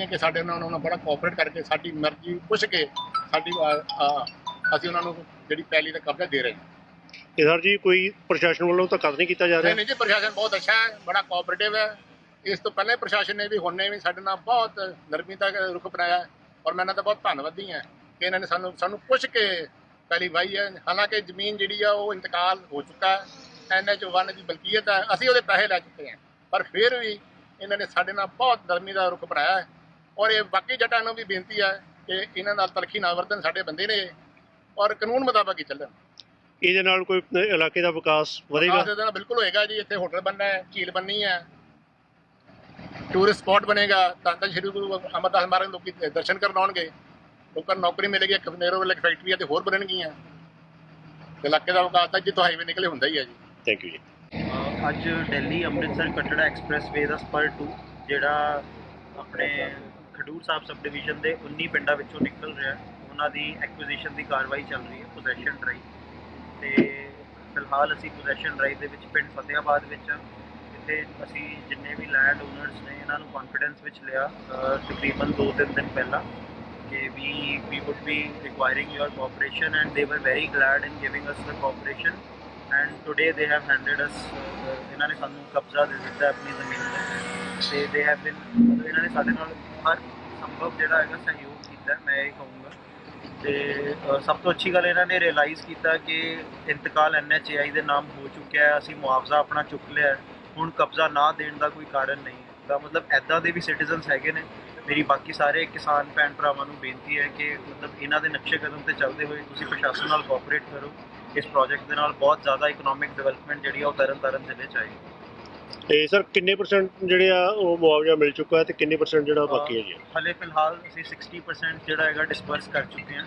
ਕਰਦੇ ਹਾਂ ਕਿ ਸਾਡੇ ਨਾਲ ਉਹਨਾਂ ਬੜਾ ਕੋਆਪਰੇਟ ਕਰਕੇ ਸਾਡੀ ਮਰਜ਼ੀ ਪੁੱਛ ਕੇ ਸਾਡੀ ਅਸੀਂ ਉਹਨਾਂ ਨੂੰ ਜਿਹੜੀ ਪਹਿਲੀ ਦਾ ਕਬਜ਼ਾ ਦੇ ਰਹੇ ਹਾਂ। ਇਹ ਸਰ ਜੀ ਕੋਈ ਪ੍ਰਸ਼ਾਸਨ ਵੱਲੋਂ ਤਾਂ ਕਦ ਨਹੀਂ ਕੀਤਾ ਜਾ ਰਿਹਾ? ਨਹੀਂ ਜੀ ਪ੍ਰਸ਼ਾਸਨ ਬਹੁਤ ਅੱਛਾ ਹੈ ਬੜਾ ਕੋਆਪਰੇਟਿਵ ਹੈ। ਇਸ ਤੋਂ ਪਹਿਲੇ ਪ੍ਰਸ਼ਾਸਨ ਨੇ ਵੀ ਹੁਣੇ ਵੀ ਸਾਡੇ ਨਾਲ ਬਹੁਤ ਨਰਮੀ ਦਾ ਰੁਖ ਅਪਣਾਇਆ ਹੈ ਔਰ ਮੈਂ ਇਹਨਾਂ ਦਾ ਬਹੁਤ ਧੰਨਵਾਦੀ ਹਾਂ ਕਿ ਇਹਨਾਂ ਨੇ ਸਾਨੂੰ ਸਾਨੂੰ ਪੁੱਛ ਕੇ ਪਹਿਲੀ ਵਾਈ ਹੈ। ਹਾਲਾਂਕਿ ਜ਼ਮੀਨ ਜਿਹੜੀ ਆ ਉਹ ਇੰਤਕਾਲ ਹੋ ਚੁੱਕਾ ਹੈ। ਐਨਐਚ 1 ਦੀ ਬਲਕੀਅਤ ਹੈ। ਅਸੀਂ ਉਹਦੇ ਪੈਸੇ ਲੈ ਚੁੱਕੇ ਹਾਂ। ਪਰ ਫਿਰ ਵੀ ਇਹਨਾਂ ਨੇ ਸਾਡੇ ਨਾਲ ਬਹੁਤ ਨਰਮੀ ਦਾ ਰੁਖ ਅਪਣਾਇਆ ਹੈ। ਔਰ ਇਹ ਬਾਕੀ ਜੱਟਾਂ ਨੂੰ ਵੀ ਬੇਨਤੀ ਹੈ ਕਿ ਇਹਨਾਂ ਨਾਲ ਤਲਖੀ ਨਾ ਵਰਤਣ ਸਾਡੇ ਬੰਦੇ ਨੇ ਔਰ ਕਾਨੂੰਨ ਮੁਤਾਬਕ ਹੀ ਚੱਲਣ। ਇਹਦੇ ਨਾਲ ਕੋਈ ਇਲਾਕੇ ਦਾ ਵਿਕਾਸ ਵਧੇਗਾ? ਇਹਦੇ ਨਾਲ ਬਿਲਕੁਲ ਹੋਏਗਾ ਜੀ ਇੱਥੇ ਹੋਟਲ ਬਣਨਾ ਹੈ ਝੀਲ ਬਣਨੀ ਹੈ। ਟੂਰਿਸਟ ਸਪੌਟ ਬਣੇਗਾ ਤਾਂ ਤਾਂ ਸ਼੍ਰੀ ਗੁਰੂ ਅਮਰਦਾਸ ਮਹਾਰਾਜ ਨੂੰ ਲੋਕੀ ਦਰਸ਼ਨ ਕਰਨ ਆਉਣਗੇ। ਲੋਕਾਂ ਨੂੰ ਨੌਕਰੀ ਮਿਲੇਗੀ ਇੱਕ ਨੇਰੋ ਵਾਲੇ ਫੈਕਟਰੀਆਂ ਤੇ ਹੋਰ ਬਣਨਗੀਆਂ। ਤੇ ਇਲਾਕੇ ਦਾ ਵਿਕਾਸ ਤਾਂ ਜਿੱਥੋਂ ਹਾਈਵੇ ਨਿਕਲੇ ਹੁੰਦਾ ਹੀ ਹੈ ਜੀ। ਥੈਂਕ ਯੂ ਜੀ। ਅੱਜ ਦਿੱਲੀ ਅੰਮ੍ਰਿਤਸਰ ਕਟੜਾ ਐਕਸਪ੍ਰੈਸਵੇ ਦਾ ਸਪਰ 2 ਜਿਹੜਾ ਆਪਣੇ ਖਡੂਰ ਸਾਹਿਬ ਸਬ ਡਿਵੀਜ਼ਨ ਦੇ 19 ਪਿੰਡਾਂ ਵਿੱਚੋਂ ਨਿਕਲ ਰਿਹਾ ਉਹਨਾਂ ਦੀ ਐਕੁਜੀਸ਼ਨ ਦੀ ਕਾਰਵਾਈ ਚੱਲ ਰਹੀ ਹੈ ਪੋਜੈਸ਼ਨ ਡਰਾਈਵ ਤੇ ਫਿਲਹਾਲ ਅਸੀਂ ਪੋਜੈਸ਼ਨ ਡਰਾਈਵ ਦੇ ਵਿੱਚ ਪਿੰਡ ਫਤਿਆਬਾਦ ਵਿੱਚ ਹਾਂ। ਜਿੱਥੇ ਅਸੀਂ ਜਿੰਨੇ ਵੀ ਲੈਂਡ ਓਨਰਸ ਨੇ, ਇਹਨਾਂ ਨੂੰ ਕੌਨਫੀਡੈਂਸ ਵਿੱਚ ਲਿਆ ਤਕਰੀਬਨ 2-3 ਦਿਨ ਪਹਿਲਾਂ ਕਿ ਵੀ we would be requiring your cooperation and they were very glad in giving us the cooperation and today they have handed us ਇਹਨਾਂ ਨੇ ਸਾਨੂੰ ਕਬਜ਼ਾ ਦੇ ਦਿੱਤਾ ਆਪਣੀ ਜ਼ਮੀਨ ਤੇ ਤੇ they have ਮਤਲਬ ਇਹਨਾਂ ਨੇ ਸਾਡੇ ਨਾਲ ਹਰ ਸੰਭਵ ਜਿਹੜਾ ਹੈਗਾ ਸਹਿਯੋਗ ਕੀਤਾ, ਮੈਂ ਇਹ ਕਹੂੰਗਾ। ਤੇ ਸਭ ਤੋਂ ਅੱਛੀ ਗੱਲ ਇਹਨਾਂ ਨੇ ਰਿਅਲਾਈਜ਼ ਕੀਤਾ ਕਿ ਇੰਤਕਾਲ ਐਨਐਚਏਆਈ ਦੇ ਨਾਮ ਹੋ ਚੁੱਕਿਆ ਹੈ, ਅਸੀਂ ਮੁਆਵਜ਼ਾ ਆਪਣਾ ਚੁੱਕ ਲਿਆ ਹੁਣ ਕਬਜ਼ਾ ਨਾ ਦੇਣ ਦਾ ਕੋਈ ਕਾਰਨ ਨਹੀਂ ਹੈ। ਦਾ ਮਤਲਬ ਐਦਾਂ ਦੇ ਵੀ ਸਿਟੀਜ਼ਨਸ ਹੈਗੇ ਨੇ। ਮੇਰੀ ਬਾਕੀ ਸਾਰੇ ਕਿਸਾਨ ਭੈਣ ਭਰਾਵਾਂ ਨੂੰ ਬੇਨਤੀ ਹੈ ਕਿ ਮਤਲਬ ਇਹਨਾਂ ਦੇ ਨਕਸ਼ੇ ਕਦਮ ਤੇ ਚੱਲਦੇ ਹੋਏ ਤੁਸੀਂ ਪ੍ਰਸ਼ਾਸਨ ਨਾਲ ਕੋਆਪਰੇਟ ਕਰੋ। ਇਸ ਪ੍ਰੋਜੈਕਟ ਦੇ ਨਾਲ ਬਹੁਤ ਜ਼ਿਆਦਾ ਇਕਨੋਮਿਕ ਡਿਵੈਲਪਮੈਂਟ ਜਿਹੜੀ ਆ ਉਹ ਤਰਨ ਤਾਰਨ ਜ਼ਿਲ੍ਹੇ ਚ ਆਏਗੀ। ਤੇ ਸਰ ਕਿੰਨੇ ਪਰਸੈਂਟ ਜਿਹੜੇ ਆ ਉਹ ਮੁਆਵਜ਼ਾ ਮਿਲ ਚੁੱਕਾ ਹੈ ਤੇ ਕਿੰਨੇ ਪਰਸੈਂਟ ਜਿਹੜਾ ਬਾਕੀ ਹੈ ਜੀ? ਹਲੇ ਫਿਲਹਾਲ ਅਸੀਂ 60% ਜਿਹੜਾ ਹੈਗਾ ਡਿਸਪਰਸ ਕਰ ਚੁੱਕੇ ਹਾਂ।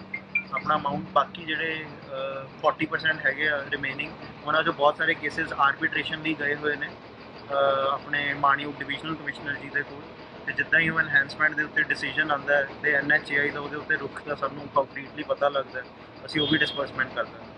ਆਪਣਾ ਅਮਾਉਂਟ ਬਾਕੀ ਜਿਹੜੇ ਅਹ, 40% ਹੈਗੇ ਆ ਰਿਮੇਨਿੰਗ ਉਹਨਾਂ 'ਚੋਂ ਬਹੁਤ ਸਾਰੇ ਕੇਸਿਸ ਆਰਬਿਟ੍ਰੇਸ਼ਨ ਲਈ ਗਏ ਹੋਏ ਨੇ ਅਹ, ਆਪਣੇ ਮਾਣਯੋਗ ਡਿਵੀਜ਼ਨਲ ਕਮਿਸ਼ਨਰ ਜੀ ਦੇ ਕੋਲ। ਤੇ ਜਿੱਦਾਂ ਹੀ ਉਹ ਐਨਹਾਂਸਮੈਂਟ ਦੇ ਉੱਤੇ ਡਿਸੀਜਨ ਆਉਂਦਾ ਹੈ ਤੇ ਐਨਐਚਏਆਈ ਦਾ ਉਹਦੇ ਉੱਤੇ ਰੁਖ ਦਾ ਸਾਨੂੰ ਕੰਕਰੀਟਲੀ ਪਤਾ ਲੱਗਦਾ ਹੈ ਅਸੀਂ ਉਹ ਵੀ ਡਿਸਪਰਸਮੈਂਟ ਕਰਦੇ ਹਾਂ।